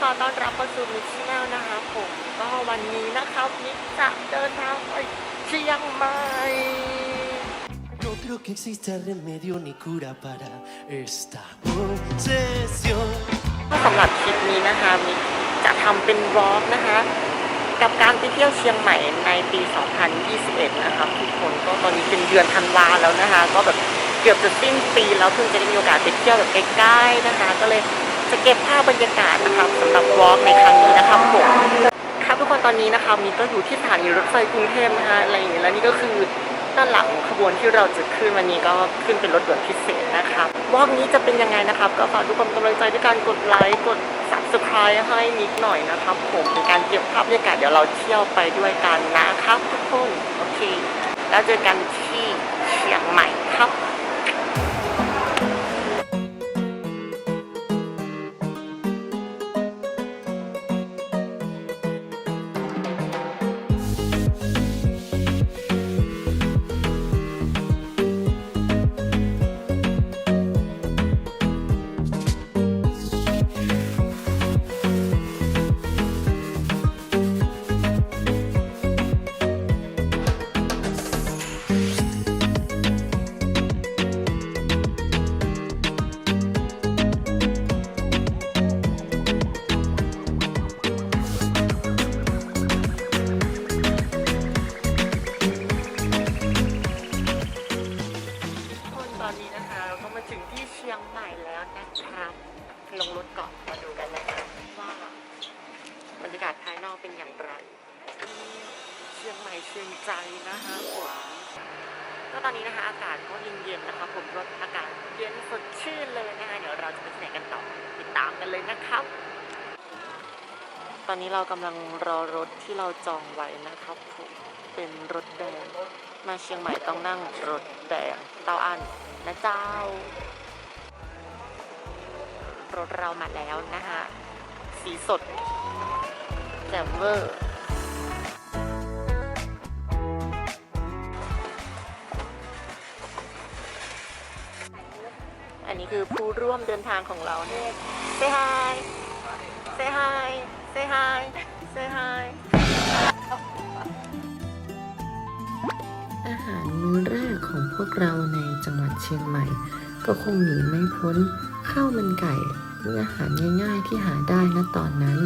ขอต้อนรับเข้าสู่มิชชแนลนะคะผมก็วันนี้นะครับมิกจะเดินทางไปเชียงใหม่ No creo que exista remedio ni cura para esta obsesión. สำหรับคลิปนี้นะคะมิจะทำเป็นวอล์กนะคะ กับการไปเที่ยวเชียงใหม่ในปี 2021 นะครับทุกคนก็ตอนนี้เป็นเดือนธันวาแล้วนะคะ ก็แบบเกือบจะสิ้นปีแล้วเพิ่งจะได้มีโอกาสไปเที่ยวแบบใกล้ๆนะคะ ก็เลย จะเก็บภาพบรรยากาศนะครับสำหรับวอล์กในครั้งนี้นะครับผมครับทุกคนตอนนี้นะคะมีก็อยู่ที่สถานีรถไฟกรุงเทพนะฮะอะไรอย่างเงี้ยแล้วนี่ก็คือด้านหลังขบวนที่เราจะขึ้นวันนี้ก็ขึ้นเป็นรถด่วนพิเศษนะครับวอล์กนี้จะเป็นยังไงนะครับก็ฝากทุกคนกำลังใจด้วยการกดไลค์กด subscribe ให้นิดหน่อยนะครับ ผมเป็นการเก็บภาพบรรยากาศเดี๋ยวเราเที่ยวไปด้วยกันนะครับทุกคนโอเค แล้วเจอกันที่เชียงใหม่ครับ นี้เรากำลังรอรถที่เราจองไว้นะครับผมเป็นรถแดง มาเชียงใหม่ต้องนั่งรถแดงเต้าอันนะเจ้า รถเรามาแล้วนะฮะ สีสดแจ่มเวอร์อันนี้คือผู้ร่วมเดินทางของเราเนี่ย say hi say hi say hi say hi อาหารมื้อแรกของพวกเราในจังหวัดเชียงใหม่ ก็คงหนีไม่พ้นข้าวมันไก่มื้ออาหารง่ายๆที่หาได้ณตอนนั้น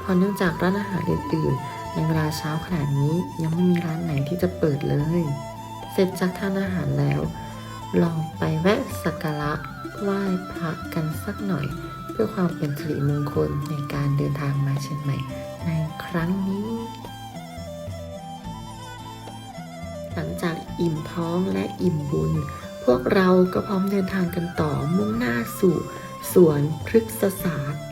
เพราะเนื่องจากร้านอาหารอื่นๆในเวลาเช้าขนาดนี้ยังไม่มีร้านไหนที่จะเปิดเลย เสร็จจากทานอาหารแล้ว ลองไปแวะสักการะไหว้พระกันสักหน่อย เพื่อความเป็นสิริมงคลในการเดินทางมาเชียงใหม่ในครั้งนี้ หลังจากอิ่มท้องและอิ่มบุญ พวกเราก็พร้อมเดินทางกันต่อมุ่งหน้าสู่ สวนพฤกษศาสตร์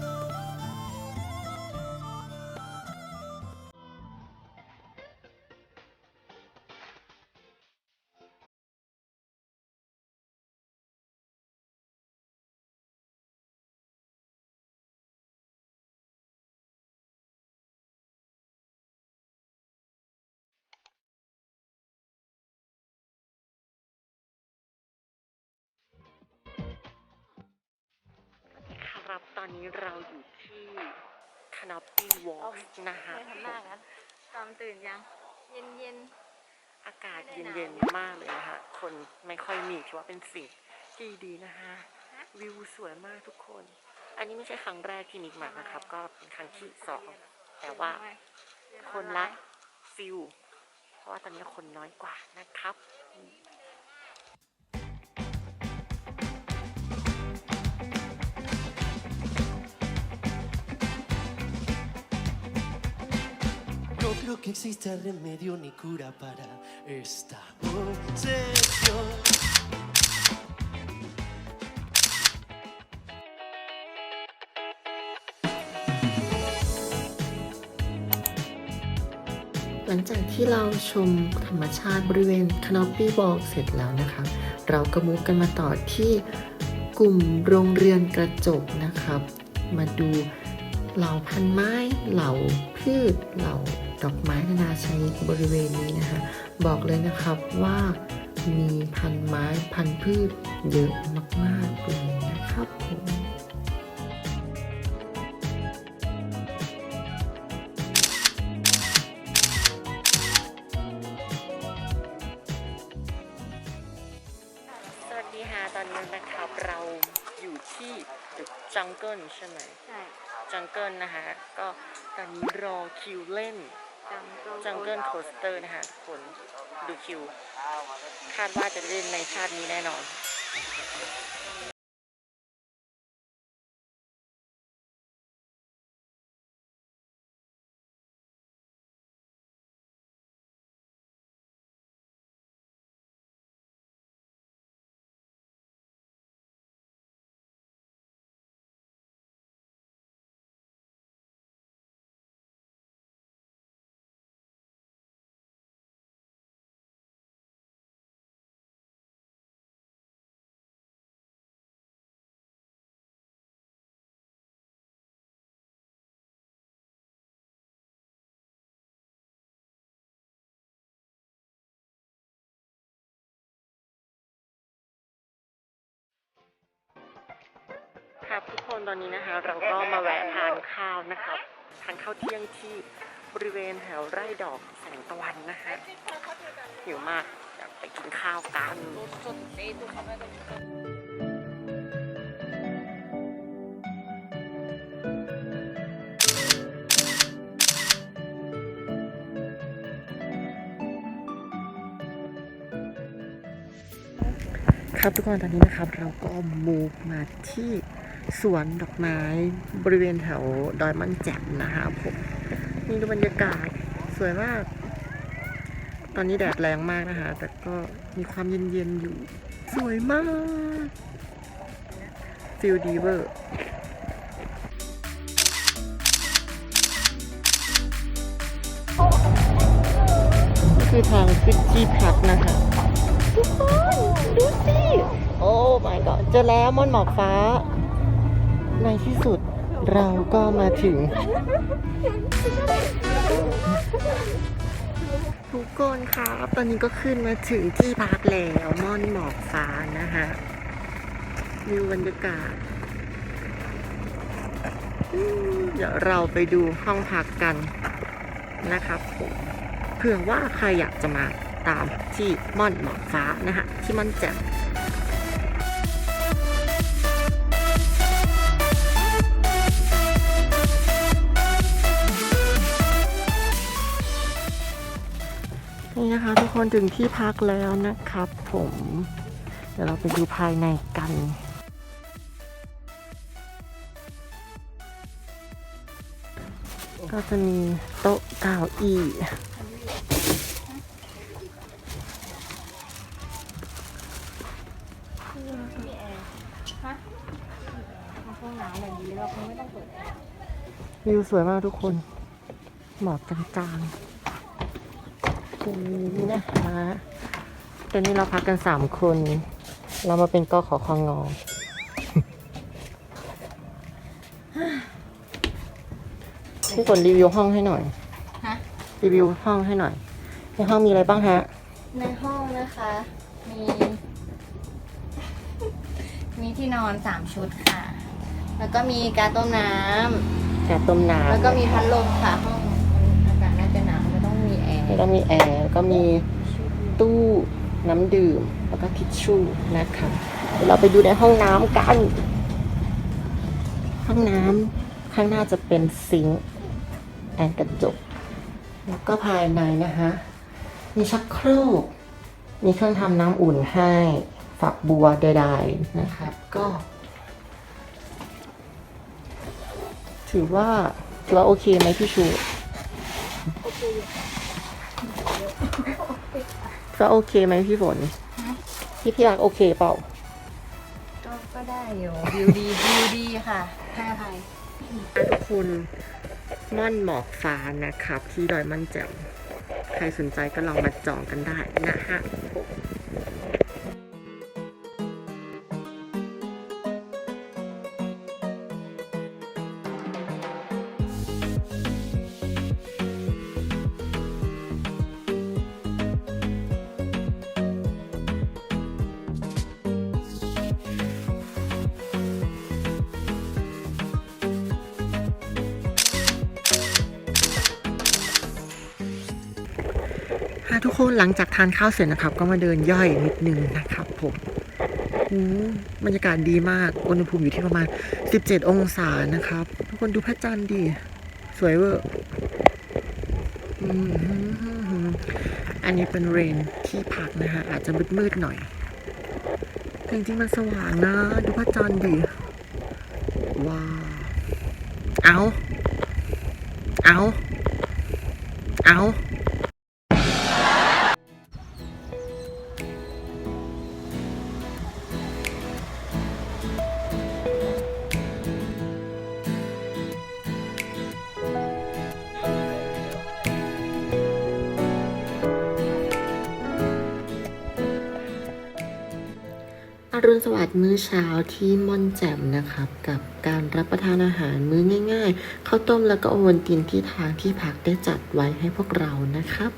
ครับ ตอนนี้เราอยู่ที่ Canopy Walk นะคะไม่ทำหน้างั้นตอนตื่นยัง เย็นเย็นอากาศเย็นๆมากเลยนะคะคนไม่ค่อยมีถือว่าเป็นสิ่งที่ดีนะคะวิวสวยมากทุกคน อันนี้ไม่ใช่ครั้งแรกที่นิกมานะครับ ก็เป็นครั้งที่สอง แต่ว่าคนละฟิลเพราะว่าตอนนี้คนน้อยกว่านะครับ No creo que exista remedio ni cura para esta obsesión. หลังจากที่เราชมธรรมชาติบริเวณ Canopy Walk เสร็จแล้วนะครับเราก็มุกกันมาต่อที่กลุ่มโรงเรือนกระจกนะครับ มาดูเหล่าพันไม้ เหล่าพืช เหล่า ใช้บริเวณนี้นะคะ บอกเลยนะครับว่ามีพันไม้พันพืชเยอะมากๆเลยนะครับผมสวัสดีค่ะตอนนี้นะครัเราอยู่ที่ตึกจังเกิลใช่ไหมใช่จังเกิลนะคะ ก็ตอนนี้รอคิวเล่น จังเกิลโคสเตอร์นะคะทุกคนดูคิว คาดว่าจะเล่นในชาตินี้แน่นอน คนตอนนี้นะคะ เราก็มาแวะทานข้าวนะครับทานข้าวเที่ยงที่บริเวณแถวไร่ดอกแสงตะวันนะคะหิวมากอยากไปกินข้าวกันครับทุกคนตอนนี้นะครับเราก็มูฟมาที่ สวนดอกไม้บริเวณแถวดอยมันแจ่มนะครับผมนี่ดูบรรยากาศสวยมาก ตอนนี้แดดแรงมากนะคะ แต่ก็มีความเย็นๆอยู่ สวยมากฟิลดีเวอร์คือทางขึ้นที่พักนะคะทุกคนดูสิ โอ้ my god เจอแล้วมอนหมอกฟ้า ในที่สุดเราก็มาถึง ทุกคนครับตอนนี้ก็ขึ้นมาถึงที่พักแล้วม่อนหมอกฟ้านะฮะวิวบรรยากาศ เดี๋ยวเราไปดูห้องพักกันนะครับผมเผื่อว่าใครอยากจะมาตามที่ม่อนหมอกฟ้านะฮะที่ม่อนแจ่ม นี่นะคะ ทุกคนถึงที่พักแล้วนะครับ ผม เดี๋ยวเราไปดูภายในกันก็จะมีโต๊ะเก้าอี้ห้องน้ำแบบนี้เราคงไม่ต้องเปิดแอร์วิวสวยมากทุกคน หมอกจางๆ ตรงนี้นะคะ ตอนนี้เราพักกันสามคน เรามาเป็นกขอคองอพี่ฝนรีวิวห้องให้หน่อย ฮะ รีวิวห้องให้หน่อย ในห้องมีอะไรบ้างฮะ ในห้องนะคะ มี มีที่นอนสามชุดค่ะ แล้วก็มีการต้มน้ำแกะต้มน้แล้วก็มีพัดลมค่ะ ห้อง ต้องมีแอร์แล้วก็มีแอร์ก็มีตู้น้ำดื่ม แล้วก็ทิชชู่นะคะเดี๋ยวเราไปดูในห้องน้ำกัน ห้องน้ำข้างหน้าจะเป็นซิงค์แอนกระจก แล้วก็ภายในนะคะ มีชักโครก มีเครื่องทำน้ำอุ่นให้ฝักบัวใดๆนะครับ ก็ ถือว่าถือว่าโอเคไหมพี่ชูโอเค ก็โอเคไหมพี่ฝนพี่พี่รักโอเคเปล่า ก็ก็ได้อยู่วิวดีวิวดีค่ะให้อภัยทุกคนม่อนหมอกฟ้านะครับ ที่ดอยม่อนแจ่มใครสนใจก็ลองมาจองกันได้นะฮะ กคนหลังจากทานข้าวเสร็จนะครับ ก็มาเดินย่อยนิดนึงนะครับผมหูบรรยากาศดีมาก อุณหภูมิอยู่ที่ประมาณ 17 องศานะครับ ทุกคนดูพระจันทร์ดิสวยเวอร์อันนี้เป็นเรนที่พักนะฮะอาจจะมืดๆหน่อย แต่จริงๆมันสว่างนะ ดูพระจันทร์ดิว้าวเอาเอา เอา อรุณสวัสดิ์มื้อเช้าที่ม่อนแจ่มนะครับ กับการรับประทานอาหารมื้อง่ายๆข้าวต้มแล้วก็โอวัลตินที่ทางที่พักได้จัดไว้ให้พวกเรานะครับ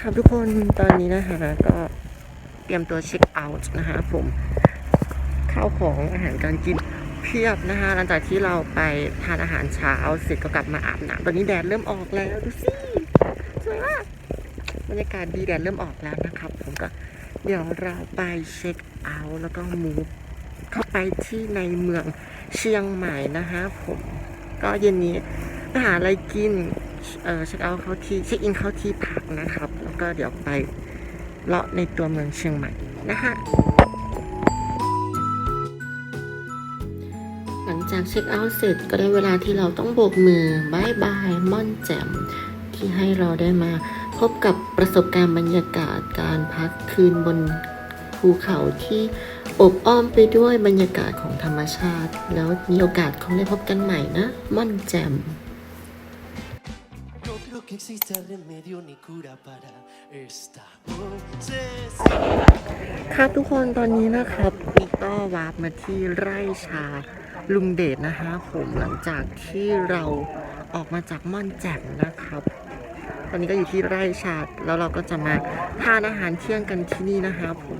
ครับทุกคนตอนนี้นะคะก็เตรียมตัวเช็คเอาท์นะคะผมข้าวของอาหารการกิน พียบนะคะหลังจากที่เราไปทานอาหารเช้าเสร็จก็กลับมาอาบน้ำตอนนี้แดดเริ่มออกแล้วดูสิสวยมากบรรยากาศดีแดดเริ่มออกแล้วนะครับ ผมก็เดี๋ยวเราไปเช็คเอาท์แล้วก็มูฟเข้าไปที่ในเมืองเชียงใหม่นะคะผมก็เย็นนี้ไปหาอะไรกินเออเช็คเอาท์เข้าที่เช็คอินเข้าที่พักนะครับ แล้วก็เดี๋ยวไปเลาะในตัวเมืองเชียงใหม่นะฮะ จากเช็คเอาท์เสร็จก็ได้เวลาที่เราต้องโบกมือบายบายม่อนแจ่มที่ให้เราได้มาพบกับประสบการณ์บรรยากาศการพักคืนบนภูเขาที่อบอ้อมไปด้วยบรรยากาศของธรรมชาติ แล้วมีโอกาสคงได้พบกันใหม่นะ ม่อนแจ่ม que exista remedio ni cura para esta ครับทุกคนตอนนี้นะครับมีก็วาร์ปมาที่ไร่ชา ลุงเดชนะคะผมหลังจากที่เราออกมาจากม่อนแจ่มนะครับ ตอนนี้ก็อยู่ที่ไร่ชาแล้วเราก็จะมาทานอาหารเที่ยงกันที่นี่นะคะผม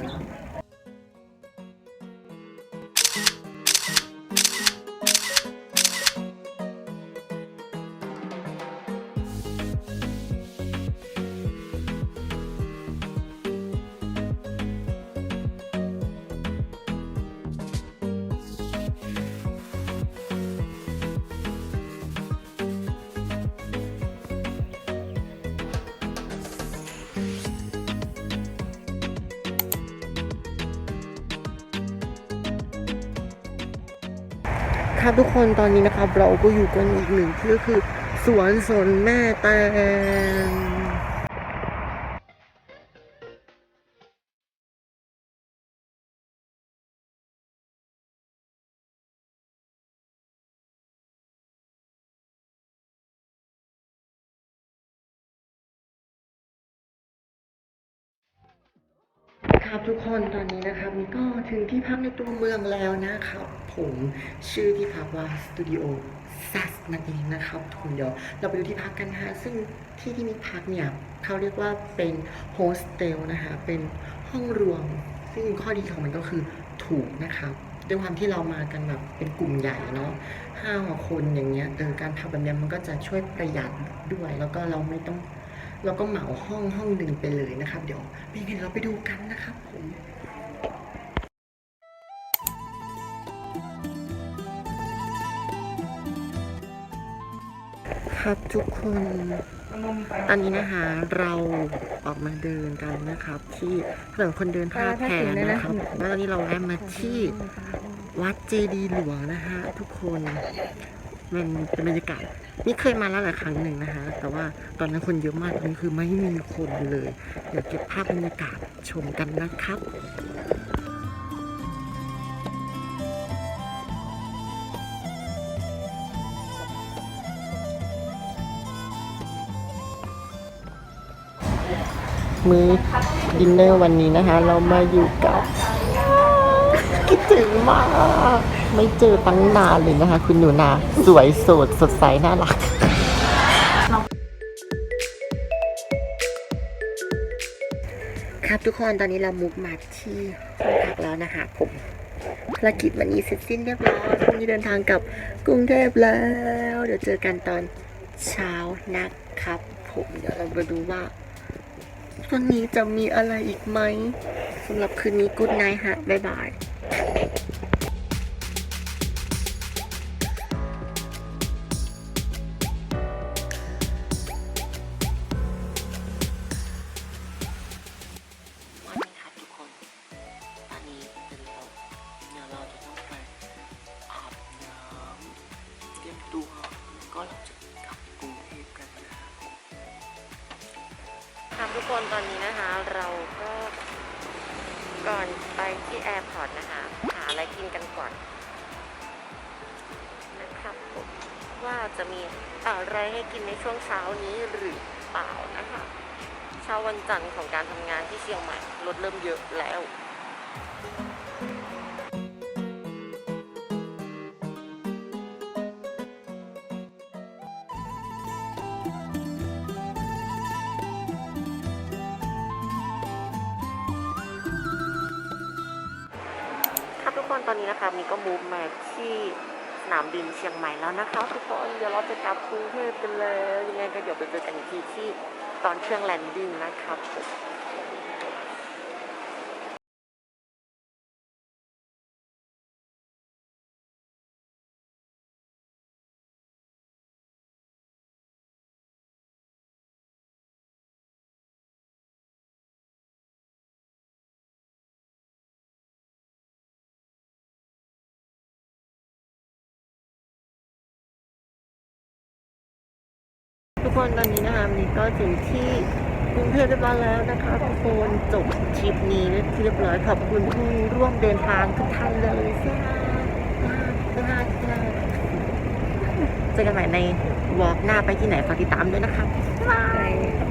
ครับทุกคนตอนนี้นะครับ เราก็อยู่กันอีกหนึ่งที่ก็คือ สวนสนแม่แตง ทุกคนตอนนี้นะครับก็ถึงที่พักในตัวเมืองแล้วนะครับผมชื่อที่พักว่าสตูดิโอซัสนั่นเองนะครับทุกคนเดี๋ยวเราไปดูที่พักกันนะฮะซึ่งที่ที่นี่พักเนี่ยเขาเรียกว่าเป็นโฮสเทลนะคะเป็นห้องรวม ซึ่งข้อดีของมันก็คือถูกนะครับด้วยความที่เรามากันแบบเป็นกลุ่มใหญ่เนาะห้าหกคนอย่างเงี้ยเออการพักแบบนี้มันก็จะช่วยประหยัดด้วย แล้วก็เราไม่ต้อง เราก็เหมาห้องห้องหนึ่งไปเลยนะครับ เดี๋ยวเป็นยังไงเราไปดูกันนะครับผมครับทุกคนตอนนี้นะคะเราออกมาเดินกันนะครับ ที่ถนนคนเดินท่าแพนะครับแล้วตอนนี้เราแวะมาที่วัดเจดีย์หลวงนะคะทุกคน มันเป็นบรรยากาศนี่เคยมาแล้วหลายครั้งหนึ่งนะคะ แต่ว่าตอนนั้นคนเยอะมากนี่คือไม่มีคนเลย เดี๋ยวเก็บภาพบรรยากาศชมกันนะครับมื้อดินเนอร์วันนี้นะคะ เรามาอยู่กับ คิดถึงมาก ไม่เจอตั้งนานเลยนะคะ คุณหนูนา สวยโสดสดใสน่ารักครับทุกคนตอนนี้เรามุกมาที่ห้องพักแล้วนะคะผมภารกิจวันนี้เสร็จสิ้นเรียบร้อยพรุ่งนี้เดินทางกลับกรุงเทพแล้ว เดี๋ยวเจอกันตอนเช้านะครับ ผมเดี๋ยวเรามาดูว่าวันนี้จะมีอะไรอีกไหมสำหรับคืนนี้กูดไนท์ฮะ บ๊ายบาย you จะมีอะไรให้กินในช่วงเช้านี้หรือเปล่านะคะเช้าวันจันทร์ของการทำงานที่เชียงใหม่รถเริ่มเยอะแล้วครับทุกคนตอนนี้นะคะมีก็มูฟมาที่ นามบินเชียงใหม่แล้วนะคะทุกคนเดี๋ยวเราจะกลับกรุงเทพกันแล้วยังไงก็เดี๋ยวไปเจอกันอีกทีที่ตอนเครื่องแลนดิ้งนะครับ คนตอนนี้นะคะมีก็ถึงที่กรุงเทพเรียบร้อยแล้วนะคะทุกคนจบทริปนี้ที่เรียบร้อยขอบคุณผู้ร่วมเดินทางทุกท่านเลยจ้าจ้าซ่าซ่าเจอกันใหม่ในวอล์กหน้าไปที่ไหนฝากติดตามด้วยนะคะบ๊ายบาย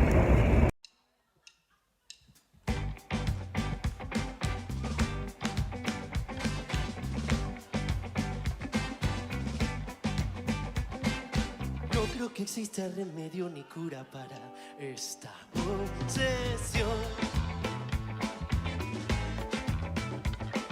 remedio ni cura para esta obsesión.